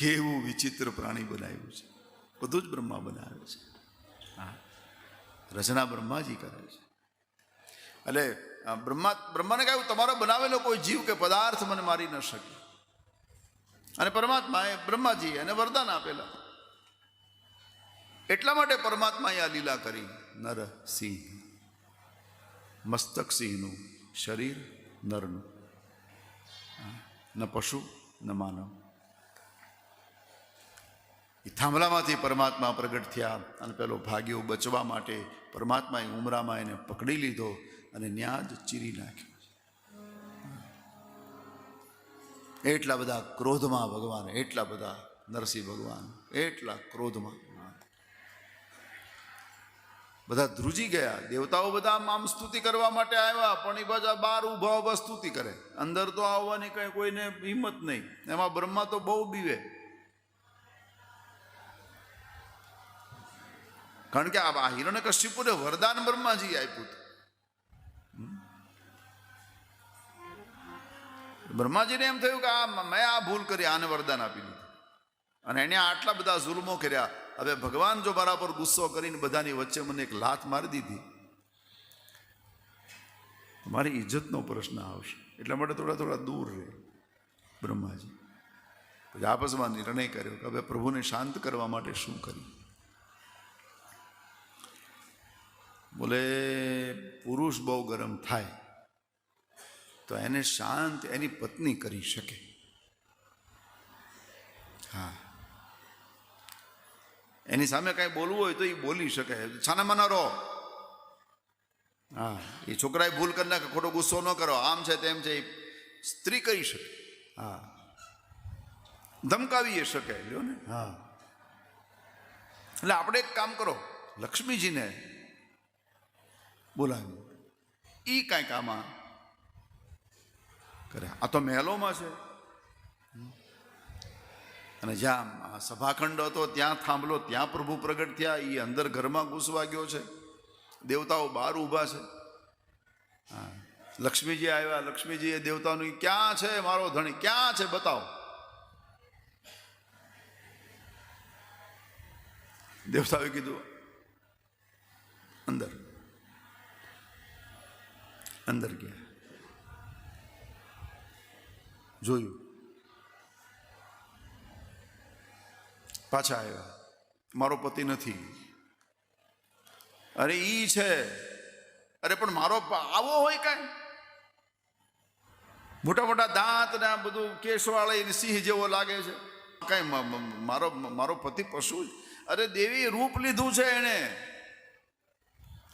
કેવું વિચિત્ર પ્રાણી બનાવ્યું છે? બધું જ બ્રહ્મા બનાવે છે. હા. રચના બ્રહ્માજી કરે છે. એટલે બ્રહ્મા, બ્રહ્માને કહ્યું તમારો બનાવેલો કોઈ જીવ કે પદાર્થ મને મારી ન શકે. અને પરમાત્માએ બ્રહ્માજી એને વરદાન આપેલા. એટલા માટે પરમાત્માએ આ લીલા કરી નરસિંહ મસ્તક સિંહનું શરીર, નરનું. ન પશુ, ન માનવ. એ થાંભલામાંથી પરમાત્મા પ્રગટ થયા અને પેલો ભાગ્યો બચવા માટે પરમાત્માએ ઉમરામાં એને પકડી લીધો અને ન્યા જ ચીરી નાખ્યો. એટલા બધા ક્રોધમાં ભગવાન, એટલા બધા નરસિંહ ભગવાન, એટલા ક્રોધમાં બધા ધ્રુજી ગયા, દેવતાઓ બધા આમ સ્તુતિ કરવા માટે આવ્યા, પણ એ બધા બાર ઊભા ઊભા સ્તુતિ કરે. અંદર તો આવવાની કઈ કોઈને હિંમત નહીં. એમાં બ્રહ્મા તો બહુ બીવે. કારણ કે આ હિરણ્ય કશ્યપુને વરદાન બ્રહ્માજી આપ્યું હતું. બ્રહ્માજીને એમ થયું કે આ મેં આ ભૂલ કરી, આને વરદાન આપી દીધું. અને એને આટલા બધા જુલ્મો કર્યા. હવે ભગવાન જો મારા પર ગુસ્સો કરીને બધાની વચ્ચે મને એક લાત મારી દીધી. મારી ઇજ્જતનો પ્રશ્ન આવશે. એટલા માટે થોડા થોડા દૂર રહે બ્રહ્માજી. પછી આપસમાં નિર્ણય કર્યો કે હવે પ્રભુને શાંત કરવા માટે શું કર્યું બોલે, પુરુષ બહુ ગરમ થાય, તો એને શાંત એની પત્ની કરી શકે. હા. એની સામે કાંઈ બોલવું હોય તો એ બોલી શકે. છાના માના રહો. હા એ છોકરાએ ભૂલ કરી નાખે, ખોટો ગુસ્સો ન કરો. આમ છે તેમ છે એ સ્ત્રી કરી શકે. હા. ધમકાવી એ શકે, લ્યો ને. હા. એટલે આપણે એક કામ કરો, લક્ષ્મીજીને બોલાવ્યું એ કાંઈક આમાં કરે. આ તો મહેલોમાં છે. અને જ્યાં સભાખંડ હતો, ત્યાં થાંભલો, ત્યાં પ્રભુ પ્રગટ થયા. એ અંદર ઘરમાં ઘૂસવા ગયો છે. દેવતાઓ બહાર ઊભા છે. હા. લક્ષ્મીજી આવ્યા. લક્ષ્મીજી એ દેવતાનું ક્યાં છે મારો ધણી? ક્યાં છે? બતાવો. દેવતાએ કીધું, અંદર. અંદર ગયા. જોયું. પાછા આવ્યા. મારો પતિ નથી. અરે ઈ છે. અરે પણ મારો આવો હોય કાંઈ? મોટા મોટા દાંત ને આ બધું કેશવાળી સિંહ જેવો લાગે છે. કાંઈ મારો મારો પતિ પશુ. અરે દેવી રૂપ લીધું છે એણે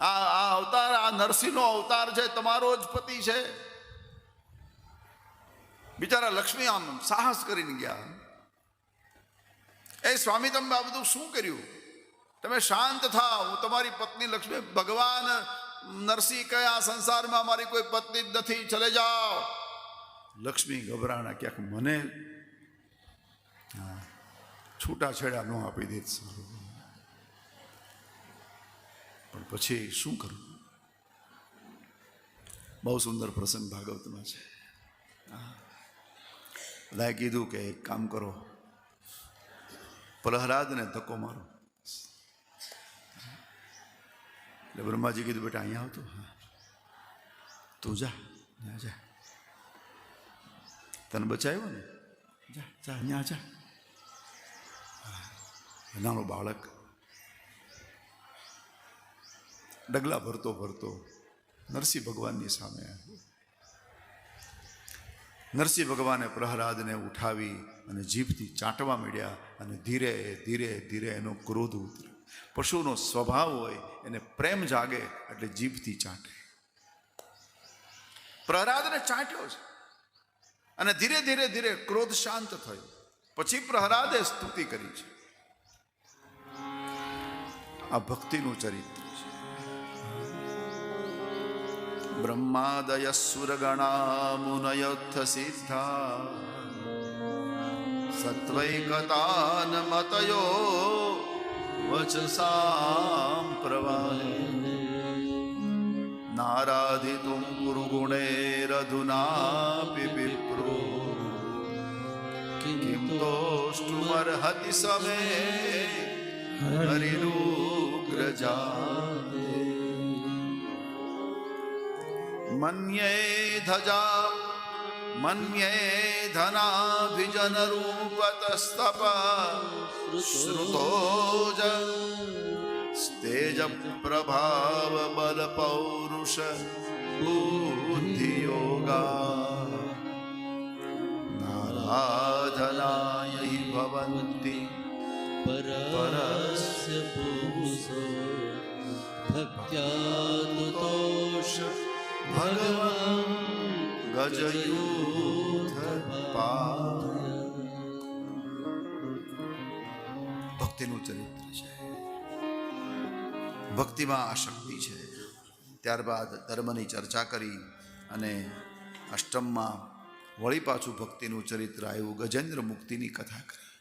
આ આ અવતાર, આ નરસિંહનો અવતાર છે, તમારો જ પતિ છે. બિચારા લક્ષ્મી આમ સાહસ કરીને ગયા. એ સ્વામી, તમે આ બધું શું કર્યું? તમે શાંત થાવ. હું તમારી પત્ની લક્ષ્મી, ભગવાન નરસિંહ કયા સંસારમાં મારી કોઈ પત્ની જ નથી, ચલે જાઓ. લક્ષ્મી ગભરાણા, ક્યાંક મને છૂટાછેડા ન આપી દે સારું. પછી શું કરું? બહુ સુંદર પ્રસંગ ભાગવતમાં છે. બધાએ કીધું કે એક કામ કરો. પ્રહલાદને ધક્કો મારો. એટલે બ્રહ્માજી કીધું, બેટા, અહીંયા આવતો. હા. તું જા. ત્યાં જા. તને બચાવ્યો ને? જા જા અહીંયા જા. નાનો બાળક ડગલા ભરતો ભરતો નરસિંહ ભગવાનની સામે નરસિંહ ભગવાને પ્રહલાદને ઉઠાવી અને જીભથી ચાટવા માંડ્યા અને ધીરે ધીરે ધીરે એનો ક્રોધ ઉતરે પશુનો સ્વભાવ હોય, એને પ્રેમ જાગે એટલે જીભથી ચાટે. પ્રહલાદને ચાટ્યો છે. અને ધીરે ધીરે ધીરે ક્રોધ શાંત થયો. પછી પ્રહલાદે સ્તુતિ કરી છે. આ ભક્તિનું ચરિત્ર. બ્રહ્માદય સુરગણા મુનયોત્થ સિદ્ધા સત્વૈકતાન મતયો વચસામ પ્રવાહે નારાધિતુમ ગુરુગુણેરધુનાપి વિપ્રો કિમ શ્રુતોષ્ટુમર્હતિ સમે હરિરુગ્રજા મન્યે ધજા મન્યે ધનાભિજન રૂપતસ્તપ શ્રુતોજ સ્તેજ પ્રભાવ બલ પૌરુષ બુદ્ધિ ભગવાન ભક્તિનું ચરિત્ર છે. ભક્તિમાં આ શક્તિ છે. ત્યારબાદ ધર્મની ચર્ચા કરી અને અષ્ટમમાં વળી પાછું ભક્તિનું ચરિત્ર આવ્યું. ગજેન્દ્ર મુક્તિની કથા કરી.